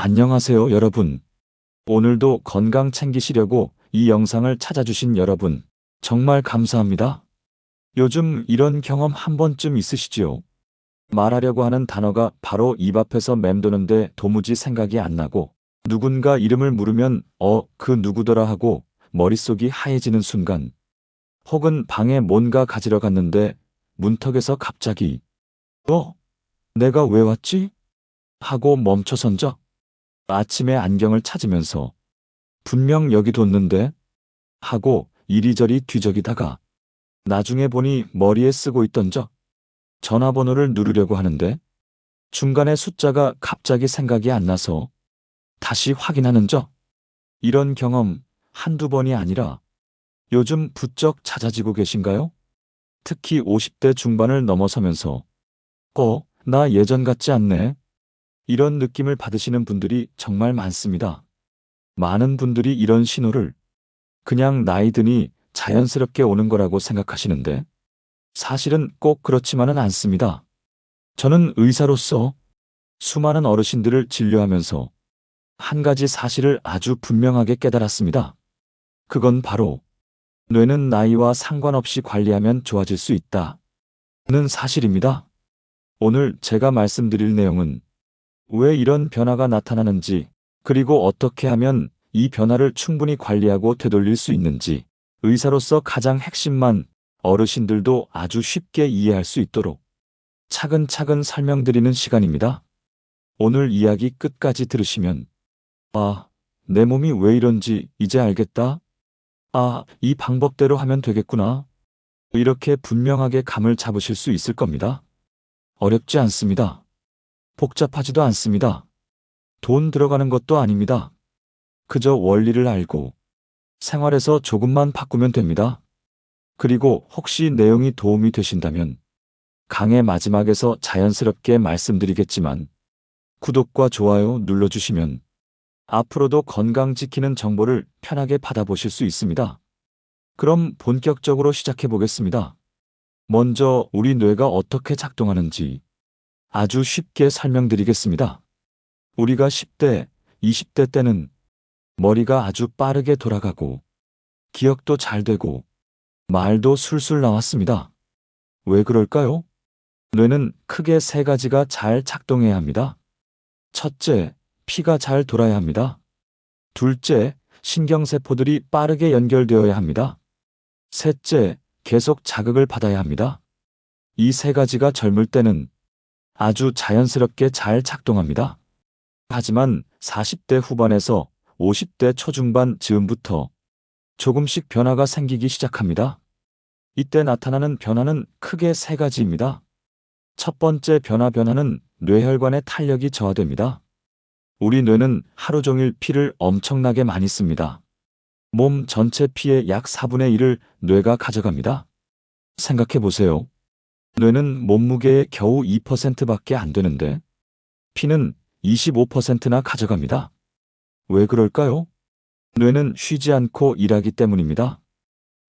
안녕하세요, 여러분. 오늘도 건강 챙기시려고 이 영상을 찾아주신 여러분, 정말 감사합니다. 요즘 이런 경험 한 번쯤 있으시지요? 말하려고 하는 단어가 바로 입 앞에서 맴도는데 도무지 생각이 안 나고, 누군가 이름을 물으면, 어, 그 누구더라 하고 머릿속이 하얘지는 순간, 혹은 방에 뭔가 가지러 갔는데 문턱에서 갑자기, 어? 내가 왜 왔지? 하고 멈춰선 적. 아침에 안경을 찾으면서 분명 여기 뒀는데 하고 이리저리 뒤적이다가 나중에 보니 머리에 쓰고 있던 적. 전화번호를 누르려고 하는데 중간에 숫자가 갑자기 생각이 안 나서 다시 확인하는 적. 이런 경험 한두 번이 아니라 요즘 부쩍 잦아지고 계신가요? 특히 50대 중반을 넘어서면서 어, 나 예전 같지 않네. 이런 느낌을 받으시는 분들이 정말 많습니다. 많은 분들이 이런 신호를 그냥 나이 드니 자연스럽게 오는 거라고 생각하시는데 사실은 꼭 그렇지만은 않습니다. 저는 의사로서 수많은 어르신들을 진료하면서 한 가지 사실을 아주 분명하게 깨달았습니다. 그건 바로 뇌는 나이와 상관없이 관리하면 좋아질 수 있다. 는 사실입니다. 오늘 제가 말씀드릴 내용은 왜 이런 변화가 나타나는지, 그리고 어떻게 하면 이 변화를 충분히 관리하고 되돌릴 수 있는지, 의사로서 가장 핵심만 어르신들도 아주 쉽게 이해할 수 있도록 차근차근 설명드리는 시간입니다. 오늘 이야기 끝까지 들으시면, 아, 내 몸이 왜 이런지 이제 알겠다? 아, 이 방법대로 하면 되겠구나. 이렇게 분명하게 감을 잡으실 수 있을 겁니다. 어렵지 않습니다. 복잡하지도 않습니다. 돈 들어가는 것도 아닙니다. 그저 원리를 알고 생활에서 조금만 바꾸면 됩니다. 그리고 혹시 내용이 도움이 되신다면 강의 마지막에서 자연스럽게 말씀드리겠지만 구독과 좋아요 눌러주시면 앞으로도 건강 지키는 정보를 편하게 받아보실 수 있습니다. 그럼 본격적으로 시작해 보겠습니다. 먼저 우리 뇌가 어떻게 작동하는지 아주 쉽게 설명드리겠습니다. 우리가 10대, 20대 때는 머리가 아주 빠르게 돌아가고 기억도 잘 되고 말도 술술 나왔습니다. 왜 그럴까요? 뇌는 크게 세 가지가 잘 작동해야 합니다. 첫째, 피가 잘 돌아야 합니다. 둘째, 신경세포들이 빠르게 연결되어야 합니다. 셋째, 계속 자극을 받아야 합니다. 이 세 가지가 젊을 때는 아주 자연스럽게 잘 작동합니다. 하지만 40대 후반에서 50대 초중반 즈음부터 조금씩 변화가 생기기 시작합니다. 이때 나타나는 변화는 크게 세 가지입니다. 첫 번째 변화 변화는 뇌혈관의 탄력이 저하됩니다. 우리 뇌는 하루 종일 피를 엄청나게 많이 씁니다. 몸 전체 피의 약 4분의 1을 뇌가 가져갑니다. 생각해 보세요. 뇌는 몸무게의 겨우 2%밖에 안 되는데 피는 25%나 가져갑니다. 왜 그럴까요? 뇌는 쉬지 않고 일하기 때문입니다.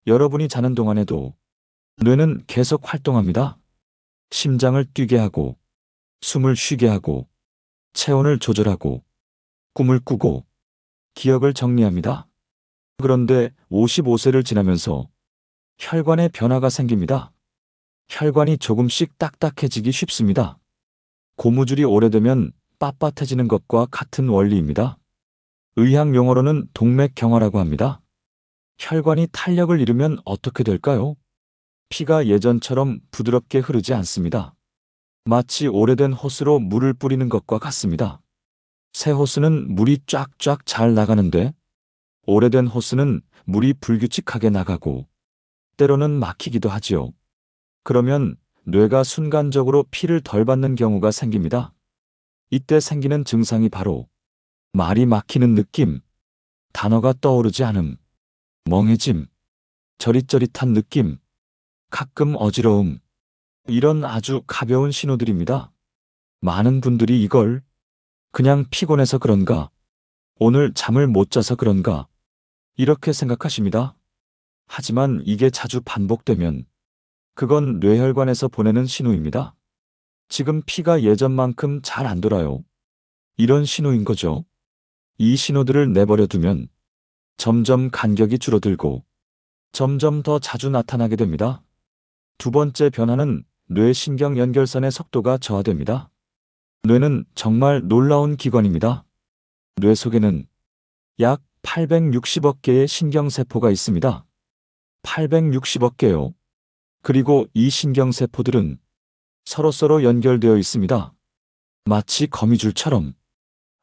여러분이 자는 동안에도 뇌는 계속 활동합니다. 심장을 뛰게 하고, 숨을 쉬게 하고, 체온을 조절하고, 꿈을 꾸고, 기억을 정리합니다. 그런데 55세를 지나면서 혈관에 변화가 생깁니다. 혈관이 조금씩 딱딱해지기 쉽습니다. 고무줄이 오래되면 빳빳해지는 것과 같은 원리입니다. 의학 용어로는 동맥경화라고 합니다. 혈관이 탄력을 잃으면 어떻게 될까요? 피가 예전처럼 부드럽게 흐르지 않습니다. 마치 오래된 호스로 물을 뿌리는 것과 같습니다. 새 호스는 물이 쫙쫙 잘 나가는데 오래된 호스는 물이 불규칙하게 나가고 때로는 막히기도 하지요. 그러면 뇌가 순간적으로 피를 덜 받는 경우가 생깁니다. 이때 생기는 증상이 바로 말이 막히는 느낌, 단어가 떠오르지 않음, 멍해짐, 저릿저릿한 느낌, 가끔 어지러움, 이런 아주 가벼운 신호들입니다. 많은 분들이 이걸 그냥 피곤해서 그런가, 오늘 잠을 못 자서 그런가, 이렇게 생각하십니다. 하지만 이게 자주 반복되면 그건 뇌혈관에서 보내는 신호입니다. 지금 피가 예전만큼 잘 안 돌아요. 이런 신호인 거죠. 이 신호들을 내버려 두면 점점 간격이 줄어들고 점점 더 자주 나타나게 됩니다. 두 번째 변화는 뇌 신경 연결선의 속도가 저하됩니다. 뇌는 정말 놀라운 기관입니다. 뇌 속에는 약 860억 개의 신경세포가 있습니다. 860억 개요. 그리고 이 신경세포들은 서로서로 연결되어 있습니다. 마치 거미줄처럼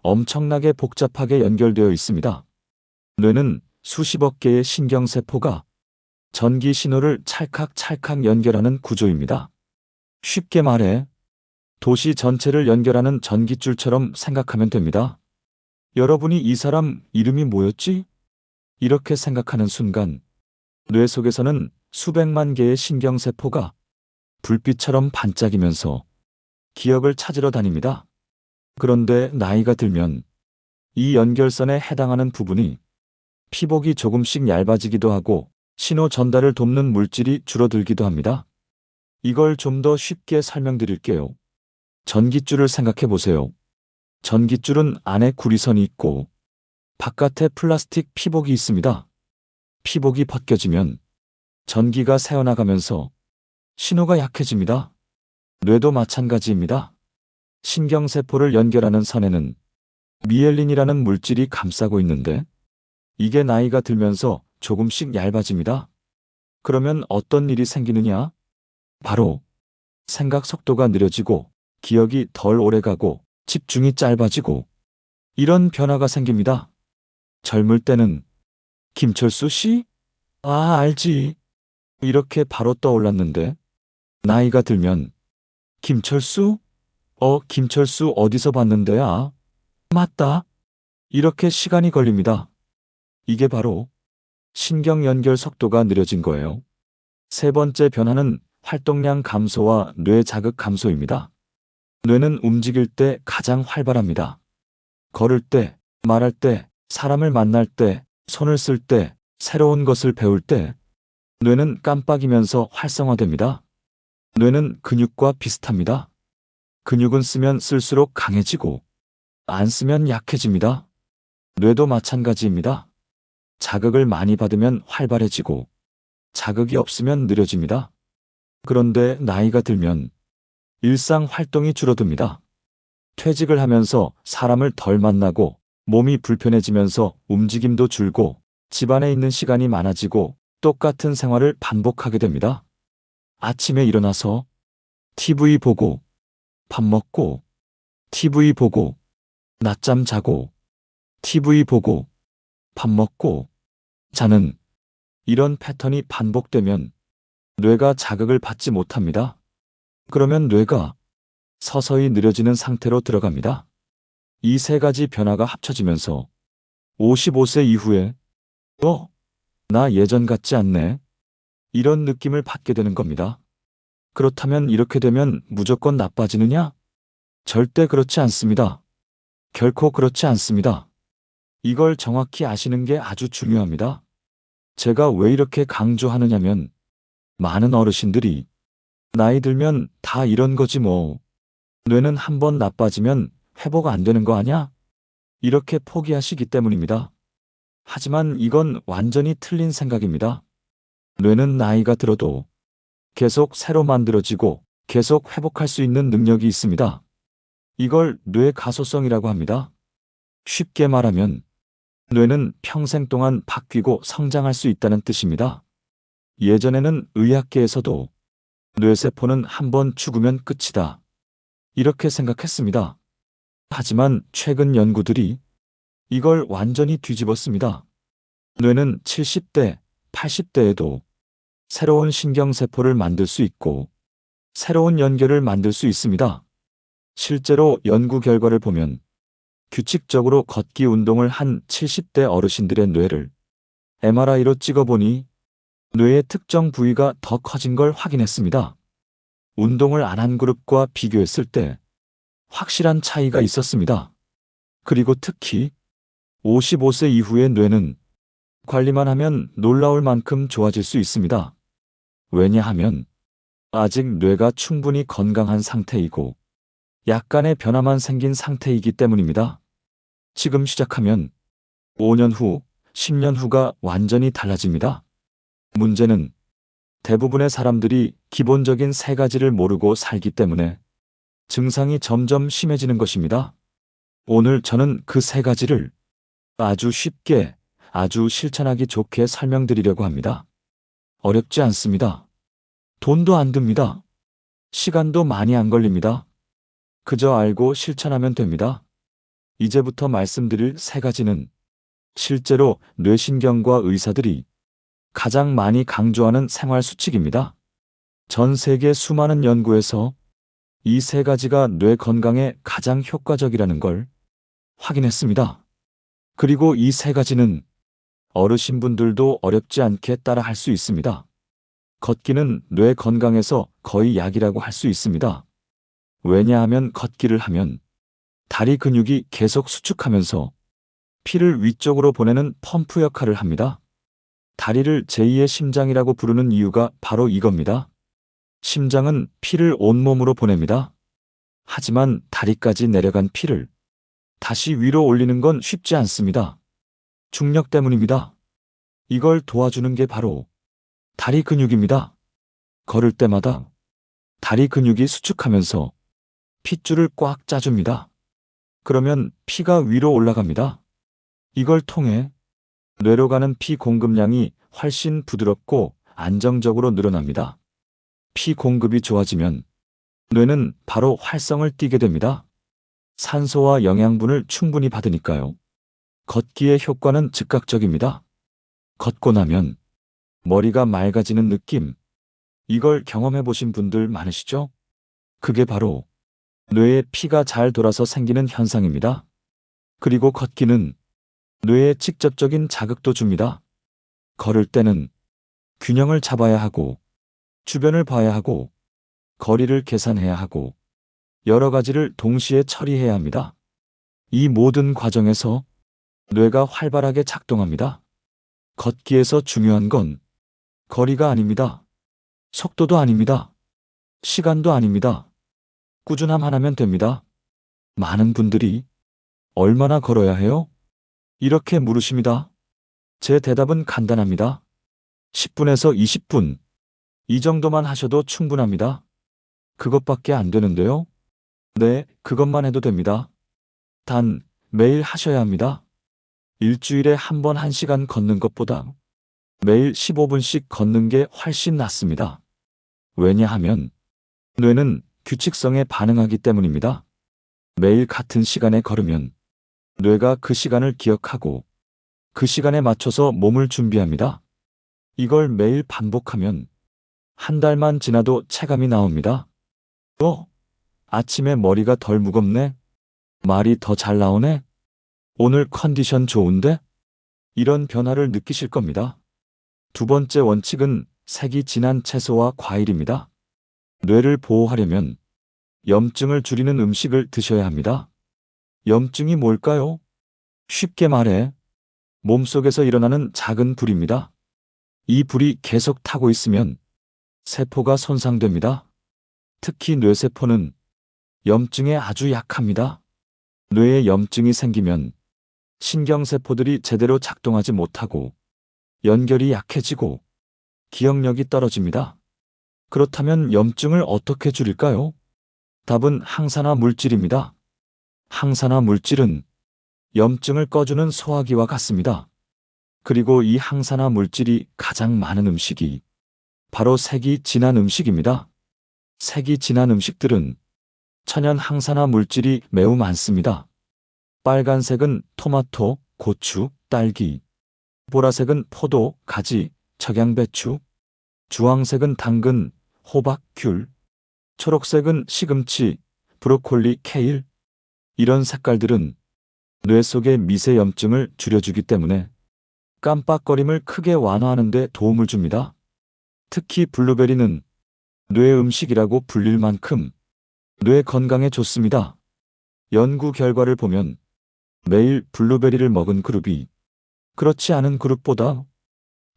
엄청나게 복잡하게 연결되어 있습니다. 뇌는 수십억 개의 신경세포가 전기 신호를 찰칵찰칵 연결하는 구조입니다. 쉽게 말해 도시 전체를 연결하는 전깃줄처럼 생각하면 됩니다. 여러분이 이 사람 이름이 뭐였지? 이렇게 생각하는 순간 뇌 속에서는 수백만 개의 신경세포가 불빛처럼 반짝이면서 기억을 찾으러 다닙니다. 그런데 나이가 들면 이 연결선에 해당하는 부분이 피복이 조금씩 얇아지기도 하고 신호 전달을 돕는 물질이 줄어들기도 합니다. 이걸 좀 더 쉽게 설명드릴게요. 전깃줄을 생각해 보세요. 전깃줄은 안에 구리선이 있고 바깥에 플라스틱 피복이 있습니다. 피복이 벗겨지면 전기가 새어나가면서 신호가 약해집니다. 뇌도 마찬가지입니다. 신경세포를 연결하는 선에는 미엘린이라는 물질이 감싸고 있는데 이게 나이가 들면서 조금씩 얇아집니다. 그러면 어떤 일이 생기느냐? 바로 생각 속도가 느려지고 기억이 덜 오래가고 집중이 짧아지고 이런 변화가 생깁니다. 젊을 때는 김철수 씨? 아, 알지. 이렇게 바로 떠올랐는데 나이가 들면 김철수? 어, 김철수 어디서 봤는데 아? 맞다. 이렇게 시간이 걸립니다. 이게 바로 신경 연결 속도가 느려진 거예요. 세 번째 변화는 활동량 감소와 뇌 자극 감소입니다. 뇌는 움직일 때 가장 활발합니다. 걸을 때, 말할 때, 사람을 만날 때, 손을 쓸 때, 새로운 것을 배울 때, 뇌는 깜빡이면서 활성화됩니다. 뇌는 근육과 비슷합니다. 근육은 쓰면 쓸수록 강해지고, 안 쓰면 약해집니다. 뇌도 마찬가지입니다. 자극을 많이 받으면 활발해지고, 자극이 없으면 느려집니다. 그런데 나이가 들면 일상 활동이 줄어듭니다. 퇴직을 하면서 사람을 덜 만나고 몸이 불편해지면서 움직임도 줄고 집안에 있는 시간이 많아지고 똑같은 생활을 반복하게 됩니다. 아침에 일어나서 TV 보고 밥 먹고 TV 보고 낮잠 자고 TV 보고 밥 먹고 자는 이런 패턴이 반복되면 뇌가 자극을 받지 못합니다. 그러면 뇌가 서서히 느려지는 상태로 들어갑니다. 이 세 가지 변화가 합쳐지면서 55세 이후에 어? 나 예전 같지 않네. 이런 느낌을 받게 되는 겁니다. 그렇다면 이렇게 되면 무조건 나빠지느냐? 절대 그렇지 않습니다. 결코 그렇지 않습니다. 이걸 정확히 아시는 게 아주 중요합니다. 제가 왜 이렇게 강조하느냐면 많은 어르신들이 나이 들면 다 이런 거지 뭐. 뇌는 한 번 나빠지면 회복 안 되는 거 아냐? 이렇게 포기하시기 때문입니다. 하지만 이건 완전히 틀린 생각입니다. 뇌는 나이가 들어도 계속 새로 만들어지고 계속 회복할 수 있는 능력이 있습니다. 이걸 뇌 가소성이라고 합니다. 쉽게 말하면 뇌는 평생 동안 바뀌고 성장할 수 있다는 뜻입니다. 예전에는 의학계에서도 뇌세포는 한 번 죽으면 끝이다. 이렇게 생각했습니다. 하지만 최근 연구들이 이걸 완전히 뒤집었습니다. 뇌는 70대, 80대에도 새로운 신경세포를 만들 수 있고 새로운 연결을 만들 수 있습니다. 실제로 연구 결과를 보면 규칙적으로 걷기 운동을 한 70대 어르신들의 뇌를 MRI로 찍어보니 뇌의 특정 부위가 더 커진 걸 확인했습니다. 운동을 안 한 그룹과 비교했을 때 확실한 차이가 있었습니다. 그리고 특히 55세 이후의 뇌는 관리만 하면 놀라울 만큼 좋아질 수 있습니다. 왜냐하면 아직 뇌가 충분히 건강한 상태이고 약간의 변화만 생긴 상태이기 때문입니다. 지금 시작하면 5년 후, 10년 후가 완전히 달라집니다. 문제는 대부분의 사람들이 기본적인 세 가지를 모르고 살기 때문에 증상이 점점 심해지는 것입니다. 오늘 저는 그 세 가지를 아주 쉽게, 아주 실천하기 좋게 설명드리려고 합니다. 어렵지 않습니다. 돈도 안 듭니다. 시간도 많이 안 걸립니다. 그저 알고 실천하면 됩니다. 이제부터 말씀드릴 세 가지는 실제로 뇌신경과 의사들이 가장 많이 강조하는 생활 수칙입니다. 전 세계 수많은 연구에서 이 세 가지가 뇌 건강에 가장 효과적이라는 걸 확인했습니다. 그리고 이 세 가지는 어르신분들도 어렵지 않게 따라 할 수 있습니다. 걷기는 뇌 건강에서 거의 약이라고 할 수 있습니다. 왜냐하면 걷기를 하면 다리 근육이 계속 수축하면서 피를 위쪽으로 보내는 펌프 역할을 합니다. 다리를 제2의 심장이라고 부르는 이유가 바로 이겁니다. 심장은 피를 온몸으로 보냅니다. 하지만 다리까지 내려간 피를 다시 위로 올리는 건 쉽지 않습니다. 중력 때문입니다. 이걸 도와주는 게 바로 다리 근육입니다. 걸을 때마다 다리 근육이 수축하면서 핏줄을 꽉 짜줍니다. 그러면 피가 위로 올라갑니다. 이걸 통해 뇌로 가는 피 공급량이 훨씬 부드럽고 안정적으로 늘어납니다. 피 공급이 좋아지면 뇌는 바로 활성을 띠게 됩니다. 산소와 영양분을 충분히 받으니까요. 걷기의 효과는 즉각적입니다. 걷고 나면 머리가 맑아지는 느낌. 이걸 경험해 보신 분들 많으시죠? 그게 바로 뇌에 피가 잘 돌아서 생기는 현상입니다. 그리고 걷기는 뇌에 직접적인 자극도 줍니다. 걸을 때는 균형을 잡아야 하고, 주변을 봐야 하고, 거리를 계산해야 하고, 여러 가지를 동시에 처리해야 합니다. 이 모든 과정에서 뇌가 활발하게 작동합니다. 걷기에서 중요한 건 거리가 아닙니다. 속도도 아닙니다. 시간도 아닙니다. 꾸준함 하나면 됩니다. 많은 분들이 얼마나 걸어야 해요? 이렇게 물으십니다. 제 대답은 간단합니다. 10분에서 20분. 이 정도만 하셔도 충분합니다. 그것밖에 안 되는데요. 네, 그것만 해도 됩니다. 단, 매일 하셔야 합니다. 일주일에 한 번 한 시간 걷는 것보다 매일 15분씩 걷는 게 훨씬 낫습니다. 왜냐하면 뇌는 규칙성에 반응하기 때문입니다. 매일 같은 시간에 걸으면 뇌가 그 시간을 기억하고 그 시간에 맞춰서 몸을 준비합니다. 이걸 매일 반복하면 한 달만 지나도 체감이 나옵니다. 어? 아침에 머리가 덜 무겁네? 말이 더 잘 나오네? 오늘 컨디션 좋은데? 이런 변화를 느끼실 겁니다. 두 번째 원칙은 색이 진한 채소와 과일입니다. 뇌를 보호하려면 염증을 줄이는 음식을 드셔야 합니다. 염증이 뭘까요? 쉽게 말해 몸속에서 일어나는 작은 불입니다. 이 불이 계속 타고 있으면 세포가 손상됩니다. 특히 뇌세포는 염증에 아주 약합니다. 뇌에 염증이 생기면 신경세포들이 제대로 작동하지 못하고 연결이 약해지고 기억력이 떨어집니다. 그렇다면 염증을 어떻게 줄일까요? 답은 항산화 물질입니다. 항산화 물질은 염증을 꺼주는 소화기와 같습니다. 그리고 이 항산화 물질이 가장 많은 음식이 바로 색이 진한 음식입니다. 색이 진한 음식들은 천연 항산화 물질이 매우 많습니다. 빨간색은 토마토, 고추, 딸기, 보라색은 포도, 가지, 청양배추, 주황색은 당근, 호박, 귤, 초록색은 시금치, 브로콜리, 케일. 이런 색깔들은 뇌 속의 미세 염증을 줄여주기 때문에 깜빡거림을 크게 완화하는 데 도움을 줍니다. 특히 블루베리는 뇌 음식이라고 불릴 만큼 뇌 건강에 좋습니다. 연구 결과를 보면 매일 블루베리를 먹은 그룹이 그렇지 않은 그룹보다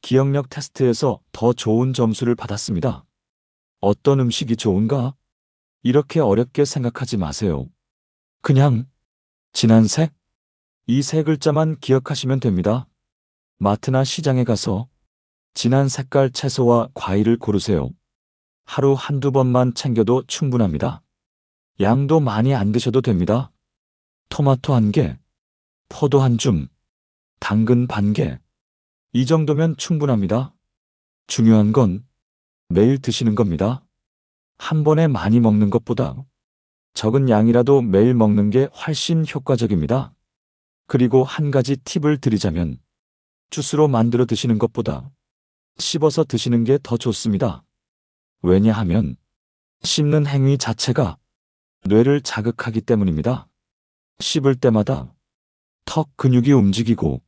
기억력 테스트에서 더 좋은 점수를 받았습니다. 어떤 음식이 좋은가? 이렇게 어렵게 생각하지 마세요. 그냥 진한 색? 이 세 글자만 기억하시면 됩니다. 마트나 시장에 가서 진한 색깔 채소와 과일을 고르세요. 하루 한두 번만 챙겨도 충분합니다. 양도 많이 안 드셔도 됩니다. 토마토 한 개, 포도 한 줌, 당근 반 개. 이 정도면 충분합니다. 중요한 건 매일 드시는 겁니다. 한 번에 많이 먹는 것보다 적은 양이라도 매일 먹는 게 훨씬 효과적입니다. 그리고 한 가지 팁을 드리자면 주스로 만들어 드시는 것보다 씹어서 드시는 게 더 좋습니다. 왜냐하면 씹는 행위 자체가 뇌를 자극하기 때문입니다. 씹을 때마다 턱 근육이 움직이고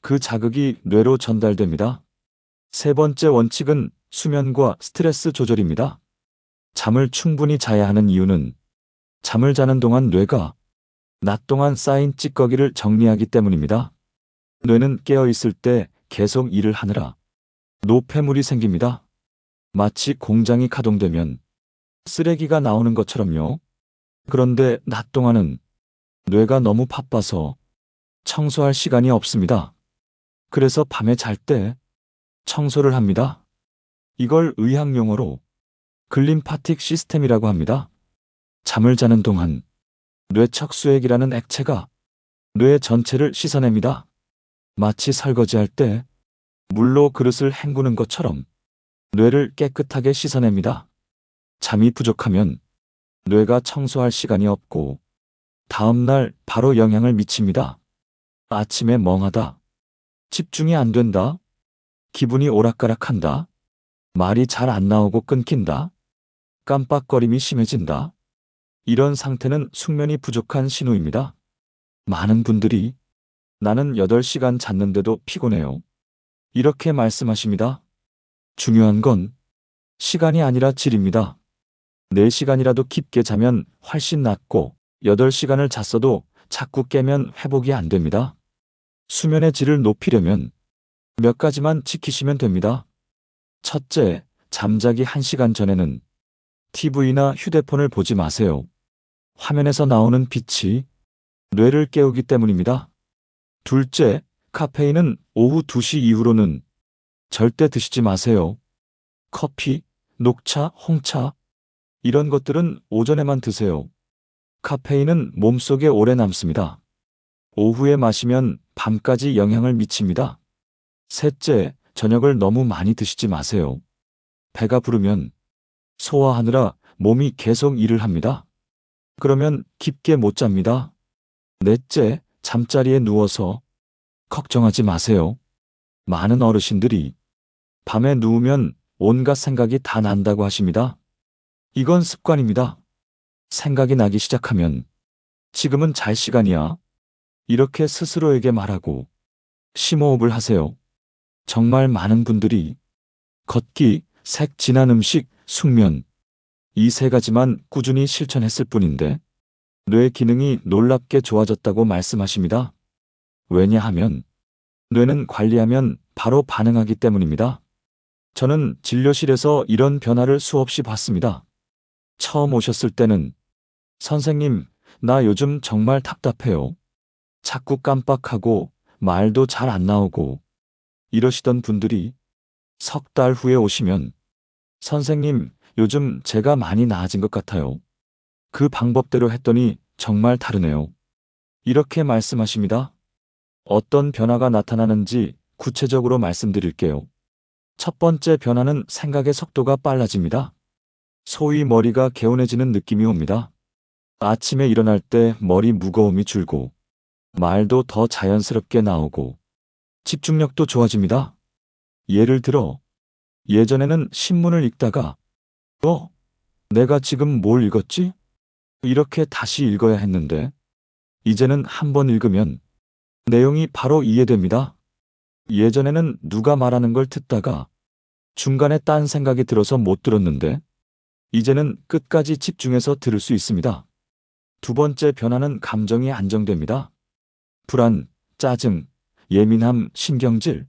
그 자극이 뇌로 전달됩니다. 세 번째 원칙은 수면과 스트레스 조절입니다. 잠을 충분히 자야 하는 이유는 잠을 자는 동안 뇌가 낮 동안 쌓인 찌꺼기를 정리하기 때문입니다. 뇌는 깨어 있을 때 계속 일을 하느라 노폐물이 생깁니다. 마치 공장이 가동되면 쓰레기가 나오는 것처럼요. 그런데 낮 동안은 뇌가 너무 바빠서 청소할 시간이 없습니다. 그래서 밤에 잘 때 청소를 합니다. 이걸 의학 용어로 글림파틱 시스템이라고 합니다. 잠을 자는 동안 뇌척수액이라는 액체가 뇌 전체를 씻어냅니다. 마치 설거지할 때 물로 그릇을 헹구는 것처럼 뇌를 깨끗하게 씻어냅니다. 잠이 부족하면 뇌가 청소할 시간이 없고 다음날 바로 영향을 미칩니다. 아침에 멍하다. 집중이 안 된다. 기분이 오락가락한다. 말이 잘 안 나오고 끊긴다. 깜빡거림이 심해진다. 이런 상태는 숙면이 부족한 신호입니다. 많은 분들이 나는 8시간 잤는데도 피곤해요. 이렇게 말씀하십니다. 중요한 건 시간이 아니라 질입니다. 4시간이라도 깊게 자면 훨씬 낫고 8시간을 잤어도 자꾸 깨면 회복이 안 됩니다. 수면의 질을 높이려면 몇 가지만 지키시면 됩니다. 첫째, 잠자기 1시간 전에는 TV나 휴대폰을 보지 마세요. 화면에서 나오는 빛이 뇌를 깨우기 때문입니다. 둘째, 카페인은 오후 2시 이후로는 절대 드시지 마세요. 커피, 녹차, 홍차, 이런 것들은 오전에만 드세요. 카페인은 몸속에 오래 남습니다. 오후에 마시면 밤까지 영향을 미칩니다. 셋째, 저녁을 너무 많이 드시지 마세요. 배가 부르면 소화하느라 몸이 계속 일을 합니다. 그러면 깊게 못 잡니다. 넷째, 잠자리에 누워서 걱정하지 마세요. 많은 어르신들이 밤에 누우면 온갖 생각이 다 난다고 하십니다. 이건 습관입니다. 생각이 나기 시작하면 지금은 잘 시간이야. 이렇게 스스로에게 말하고 심호흡을 하세요. 정말 많은 분들이 걷기, 색 진한 음식, 숙면 이 세 가지만 꾸준히 실천했을 뿐인데 뇌 기능이 놀랍게 좋아졌다고 말씀하십니다. 왜냐하면 뇌는 관리하면 바로 반응하기 때문입니다. 저는 진료실에서 이런 변화를 수없이 봤습니다. 처음 오셨을 때는 선생님, 나 요즘 정말 답답해요. 자꾸 깜빡하고 말도 잘 안 나오고 이러시던 분들이 석 달 후에 오시면 선생님, 요즘 제가 많이 나아진 것 같아요. 그 방법대로 했더니 정말 다르네요. 이렇게 말씀하십니다. 어떤 변화가 나타나는지 구체적으로 말씀드릴게요. 첫 번째 변화는 생각의 속도가 빨라집니다. 소위 머리가 개운해지는 느낌이 옵니다. 아침에 일어날 때 머리 무거움이 줄고 말도 더 자연스럽게 나오고 집중력도 좋아집니다. 예를 들어 예전에는 신문을 읽다가 어? 내가 지금 뭘 읽었지? 이렇게 다시 읽어야 했는데 이제는 한 번 읽으면 내용이 바로 이해됩니다. 예전에는 누가 말하는 걸 듣다가 중간에 딴 생각이 들어서 못 들었는데 이제는 끝까지 집중해서 들을 수 있습니다. 두 번째 변화는 감정이 안정됩니다. 불안, 짜증, 예민함, 신경질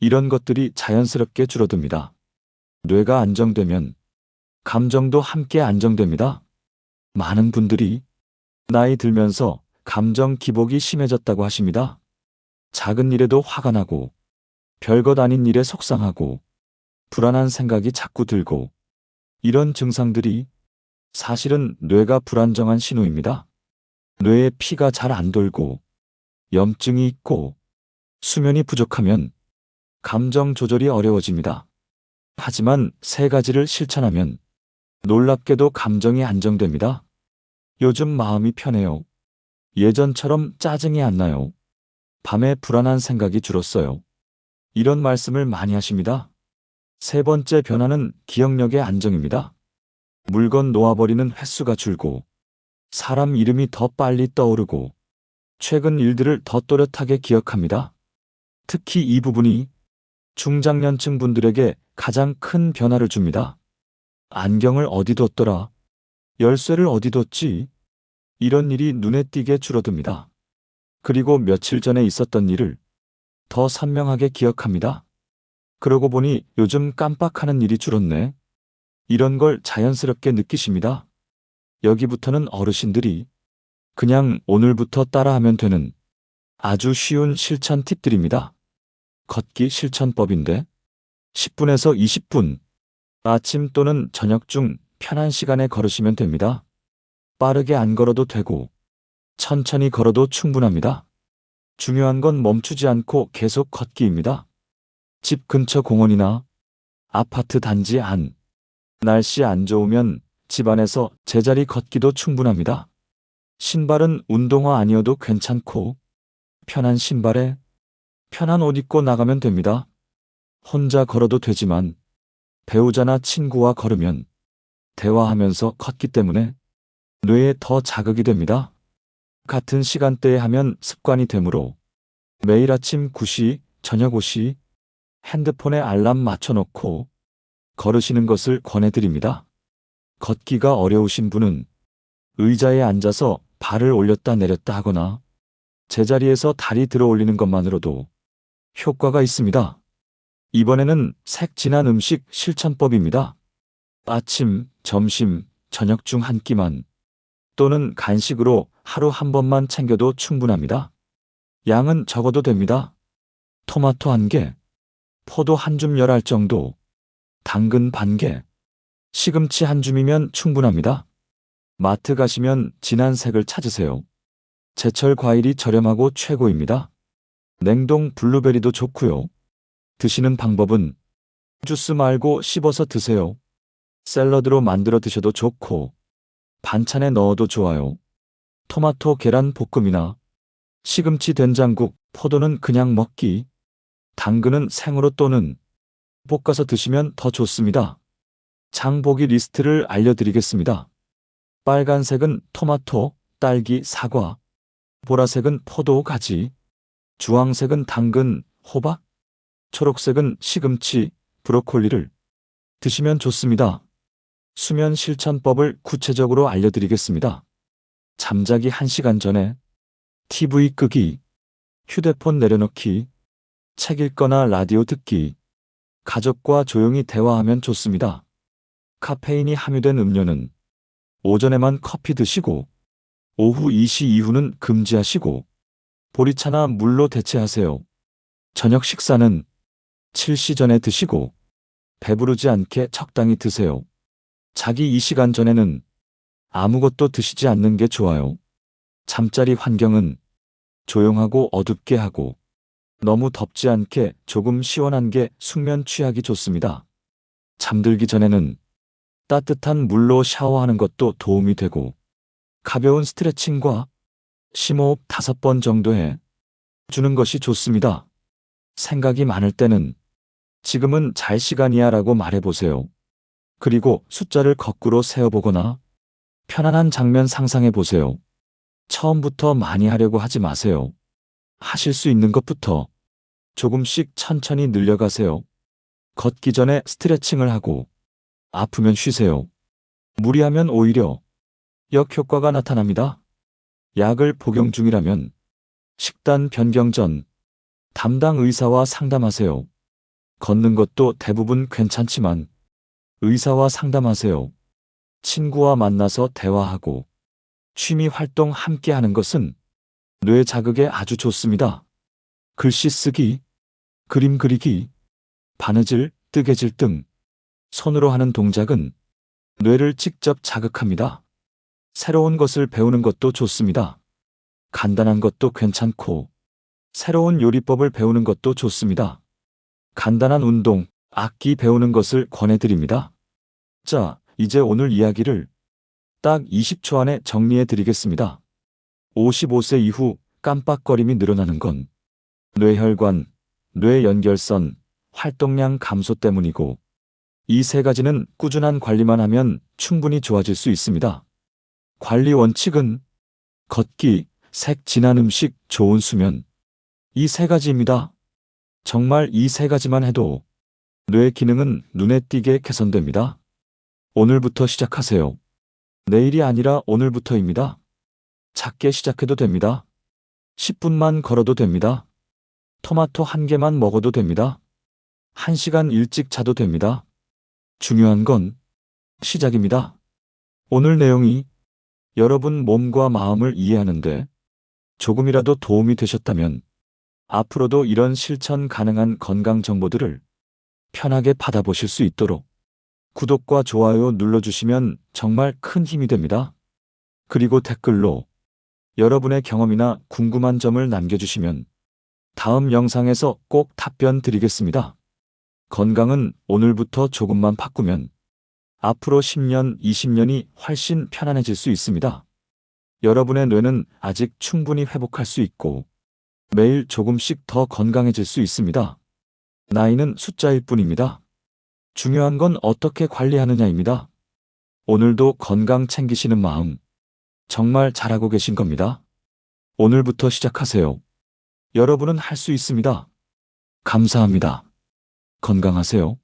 이런 것들이 자연스럽게 줄어듭니다. 뇌가 안정되면 감정도 함께 안정됩니다. 많은 분들이 나이 들면서 감정 기복이 심해졌다고 하십니다. 작은 일에도 화가 나고 별것 아닌 일에 속상하고 불안한 생각이 자꾸 들고 이런 증상들이 사실은 뇌가 불안정한 신호입니다. 뇌에 피가 잘 안 돌고 염증이 있고 수면이 부족하면 감정 조절이 어려워집니다. 하지만 세 가지를 실천하면 놀랍게도 감정이 안정됩니다. 요즘 마음이 편해요. 예전처럼 짜증이 안 나요. 밤에 불안한 생각이 줄었어요. 이런 말씀을 많이 하십니다. 세 번째 변화는 기억력의 안정입니다. 물건 놓아버리는 횟수가 줄고 사람 이름이 더 빨리 떠오르고 최근 일들을 더 또렷하게 기억합니다. 특히 이 부분이 중장년층 분들에게 가장 큰 변화를 줍니다. 안경을 어디 뒀더라? 열쇠를 어디 뒀지? 이런 일이 눈에 띄게 줄어듭니다. 그리고 며칠 전에 있었던 일을 더 선명하게 기억합니다. 그러고 보니 요즘 깜빡하는 일이 줄었네. 이런 걸 자연스럽게 느끼십니다. 여기부터는 어르신들이 그냥 오늘부터 따라하면 되는 아주 쉬운 실천 팁들입니다. 걷기 실천법인데 10분에서 20분 아침 또는 저녁 중 편한 시간에 걸으시면 됩니다. 빠르게 안 걸어도 되고 천천히 걸어도 충분합니다. 중요한 건 멈추지 않고 계속 걷기입니다. 집 근처 공원이나 아파트 단지 안, 날씨 안 좋으면 집 안에서 제자리 걷기도 충분합니다. 신발은 운동화 아니어도 괜찮고 편한 신발에 편한 옷 입고 나가면 됩니다. 혼자 걸어도 되지만 배우자나 친구와 걸으면 대화하면서 걷기 때문에 뇌에 더 자극이 됩니다. 같은 시간대에 하면 습관이 되므로 매일 아침 9시, 저녁 5시 핸드폰에 알람 맞춰놓고 걸으시는 것을 권해드립니다. 걷기가 어려우신 분은 의자에 앉아서 발을 올렸다 내렸다 하거나 제자리에서 다리 들어 올리는 것만으로도 효과가 있습니다. 이번에는 색 진한 음식 실천법입니다. 아침, 점심, 저녁 중 한 끼만 또는 간식으로 하루 한 번만 챙겨도 충분합니다. 양은 적어도 됩니다. 토마토 한 개, 포도 한 줌 열 알 정도, 당근 반 개, 시금치 한 줌이면 충분합니다. 마트 가시면 진한 색을 찾으세요. 제철 과일이 저렴하고 최고입니다. 냉동 블루베리도 좋고요. 드시는 방법은 주스 말고 씹어서 드세요. 샐러드로 만들어 드셔도 좋고 반찬에 넣어도 좋아요. 토마토 계란 볶음이나 시금치 된장국, 포도는 그냥 먹기, 당근은 생으로 또는 볶아서 드시면 더 좋습니다. 장보기 리스트를 알려드리겠습니다. 빨간색은 토마토, 딸기, 사과, 보라색은 포도, 가지, 주황색은 당근, 호박, 초록색은 시금치, 브로콜리를 드시면 좋습니다. 수면 실천법을 구체적으로 알려드리겠습니다. 잠자기 1시간 전에 TV 끄기, 휴대폰 내려놓기, 책 읽거나 라디오 듣기, 가족과 조용히 대화하면 좋습니다. 카페인이 함유된 음료는 오전에만 커피 드시고 오후 2시 이후는 금지하시고 보리차나 물로 대체하세요. 저녁 식사는 7시 전에 드시고 배부르지 않게 적당히 드세요. 자기 이 시간 전에는 아무것도 드시지 않는 게 좋아요. 잠자리 환경은 조용하고 어둡게 하고 너무 덥지 않게 조금 시원한 게 숙면 취하기 좋습니다. 잠들기 전에는 따뜻한 물로 샤워하는 것도 도움이 되고 가벼운 스트레칭과 심호흡 다섯 번 정도 해 주는 것이 좋습니다. 생각이 많을 때는 지금은 잘 시간이야 라고 말해보세요. 그리고 숫자를 거꾸로 세어보거나 편안한 장면 상상해 보세요. 처음부터 많이 하려고 하지 마세요. 하실 수 있는 것부터 조금씩 천천히 늘려가세요. 걷기 전에 스트레칭을 하고 아프면 쉬세요. 무리하면 오히려 역효과가 나타납니다. 약을 복용 중이라면 식단 변경 전 담당 의사와 상담하세요. 걷는 것도 대부분 괜찮지만 의사와 상담하세요. 친구와 만나서 대화하고 취미 활동 함께 하는 것은 뇌 자극에 아주 좋습니다. 글씨 쓰기, 그림 그리기, 바느질, 뜨개질 등 손으로 하는 동작은 뇌를 직접 자극합니다. 새로운 것을 배우는 것도 좋습니다. 간단한 것도 괜찮고, 새로운 요리법을 배우는 것도 좋습니다. 간단한 운동, 악기 배우는 것을 권해드립니다. 자, 이제 오늘 이야기를 딱 20초 안에 정리해 드리겠습니다. 55세 이후 깜빡거림이 늘어나는 건 뇌혈관, 뇌연결선, 활동량 감소 때문이고 이 세 가지는 꾸준한 관리만 하면 충분히 좋아질 수 있습니다. 관리 원칙은 걷기, 색 진한 음식, 좋은 수면. 이 세 가지입니다. 정말 이 세 가지만 해도 뇌 기능은 눈에 띄게 개선됩니다. 오늘부터 시작하세요. 내일이 아니라 오늘부터입니다. 작게 시작해도 됩니다. 10분만 걸어도 됩니다. 토마토 한 개만 먹어도 됩니다. 1시간 일찍 자도 됩니다. 중요한 건 시작입니다. 오늘 내용이 여러분 몸과 마음을 이해하는데 조금이라도 도움이 되셨다면 앞으로도 이런 실천 가능한 건강 정보들을 편하게 받아보실 수 있도록 구독과 좋아요 눌러주시면 정말 큰 힘이 됩니다. 그리고 댓글로 여러분의 경험이나 궁금한 점을 남겨주시면 다음 영상에서 꼭 답변 드리겠습니다. 건강은 오늘부터 조금만 바꾸면 앞으로 10년, 20년이 훨씬 편안해질 수 있습니다. 여러분의 뇌는 아직 충분히 회복할 수 있고 매일 조금씩 더 건강해질 수 있습니다. 나이는 숫자일 뿐입니다. 중요한 건 어떻게 관리하느냐입니다. 오늘도 건강 챙기시는 마음 정말 잘하고 계신 겁니다. 오늘부터 시작하세요. 여러분은 할 수 있습니다. 감사합니다. 건강하세요.